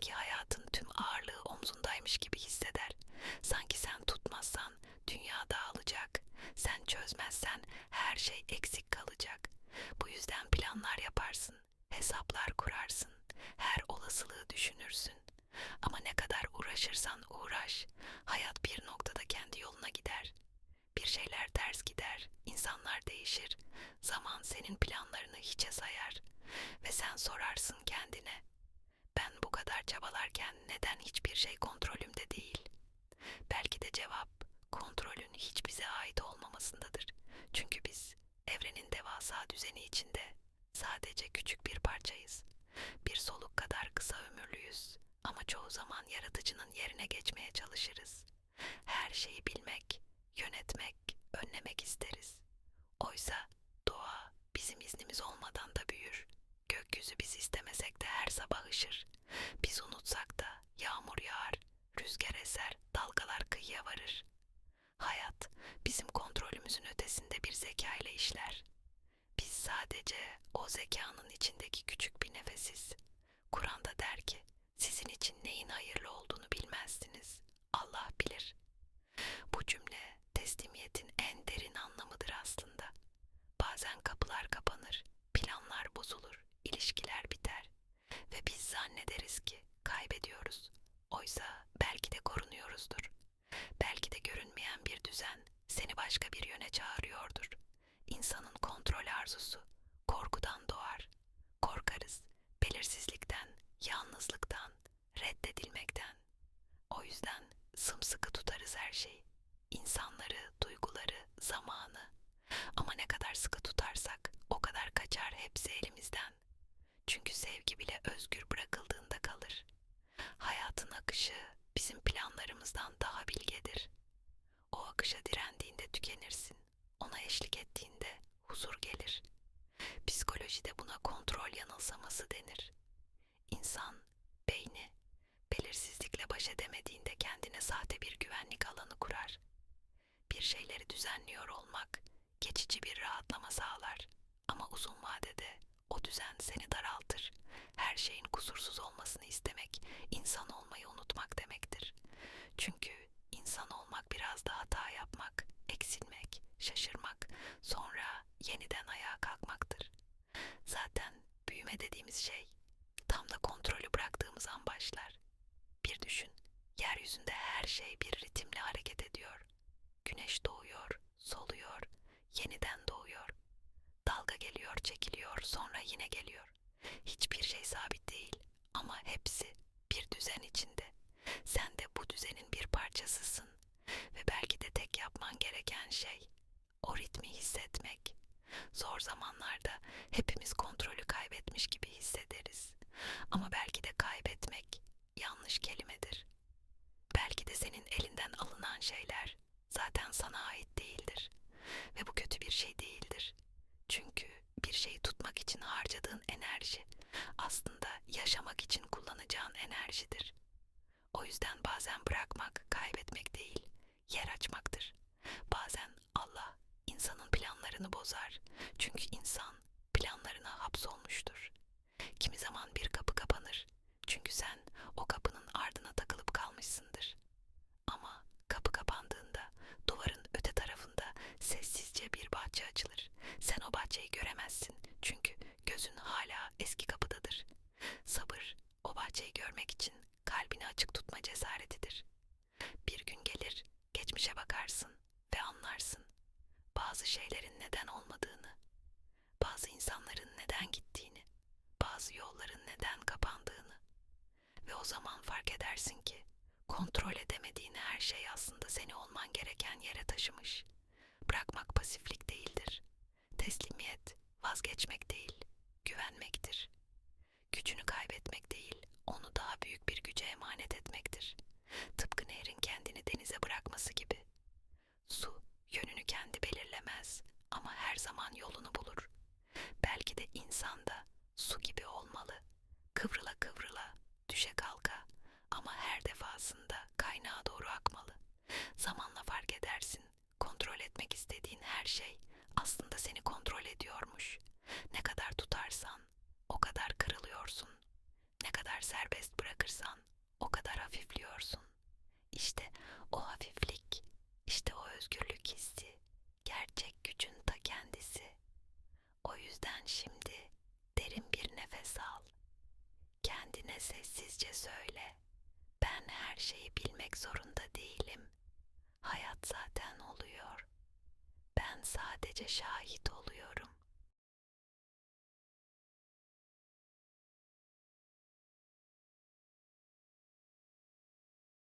Sanki hayatın tüm ağırlığı omzundaymış gibi hisseder. Sanki sen tutmazsan dünya dağılacak. Sen çözmezsen her şey eksik kalacak. Bu yüzden planlar yaparsın, hesaplar kurarsın, her olasılığı düşünürsün. Ama ne kadar uğraşırsan uğraş, hayat bir noktada kendi yoluna gider. Bir şeyler ters gider, insanlar değişir. Zaman senin planlarını hiçe sayar. Ve sen sorarsın kendine. Ben bu kadar çabalarken neden hiçbir şey kontrolümde değil? Belki de cevap kontrolün hiç bize ait olmamasındadır. Çünkü biz evrenin devasa düzeni içinde sadece küçük bir parçayız. Bir soluk kadar kısa ömürlüyüz ama çoğu zaman yaratıcının yerine geçmeye çalışırız. Her şeyi bilmek, yönetmek, önlemek isteriz. Oysa doğa bizim iznimiz olmadan da büyür. Gökyüzü biz istemesek de her sabah ışır. Kontrolümüzün ötesinde bir zeka ile işler. Biz sadece o zekanın içindeki küçük bir nefesiz. Kur'an da der ki, sizin için neyin hayırlı olduğunu bilmezsiniz. Allah bilir. Bu cümle teslimiyetin en derin anlamıdır aslında. Bazen kapılar kapanır, planlar bozulur, ilişkiler biter ve biz zannederiz ki kaybediyoruz. Oysa belki de korunuyoruzdur. Belki de görünmeyen bir düzen seni başka bir kontrol arzusu korkudan doğar. Korkarız belirsizlikten, yalnızlıktan, reddedilmekten. O yüzden sımsıkı tutarız her şeyi. Yanılsaması denir. İnsan, beyni, belirsizlikle baş edemediğinde kendine sahte bir güvenlik alanı kurar. Bir şeyleri düzenliyor olmak geçici bir rahatlama sağlar. Ama uzun vadede o düzen seni yeryüzünde her şey bir ritimle hareket ediyor. Güneş doğuyor, soluyor, yeniden doğuyor. Dalga geliyor, çekiliyor, sonra yine geliyor. Hiçbir şey sabit değil ama hepsi bir düzen içinde. Sen de bu düzenin bir parçasısın ve belki de tek yapman gereken şey o ritmi hissetmek. Zor zamanlarda hepimiz kontrolü kaybetmiş gibi hissederiz. Ama belki de kaybetmek yanlış kelimedir. Belki de senin elinden alınan şeyler zaten sana ait değildir. Ve bu kötü bir şey değildir. Çünkü bir şeyi tutmak için harcadığın enerji aslında yaşamak için kullanacağın enerjidir. O yüzden bazen bırakmak kaybetmek değil, yer açmaktır. Bazen Allah insanın planlarını bozar. Çünkü insan planlarına hapsolmuştur. Kimi zaman bir kapı kapanır. Çünkü sen o kapının ardına takılıp kalmışsındır. Ama kapı kapandığında duvarın öte tarafında sessizce bir bahçe açılır. Sen o bahçeyi göremezsin çünkü gözün hala eski kapıdadır. Fark edersin ki kontrol edemediğin her şey aslında seni olman gereken yere taşımış. Bırakmak pasiflik değildir. Teslimiyet vazgeçmek değil, güvenmektir. Gücünü kaybetmek değil, onu daha büyük bir güce emanet etmektir. Tıpkı nehrin kendini denize bırakması gibi. Su yönünü kendi belirlemez ama her zaman yolunu bulur. Belki de insan da su gibi olmalı. Kıvrıla kıvrıla, düşe kalka ama her defasında kaynağa doğru akmalı. Zamanla fark edersin, kontrol etmek istediğin her şey aslında seni kontrol ediyormuş. Ne kadar tutarsan o kadar kırılıyorsun. Ne kadar serbest bırakırsan şimdi derin bir nefes al. Kendine sessizce söyle. Ben her şeyi bilmek zorunda değilim. Hayat zaten oluyor. Ben sadece şahit oluyorum.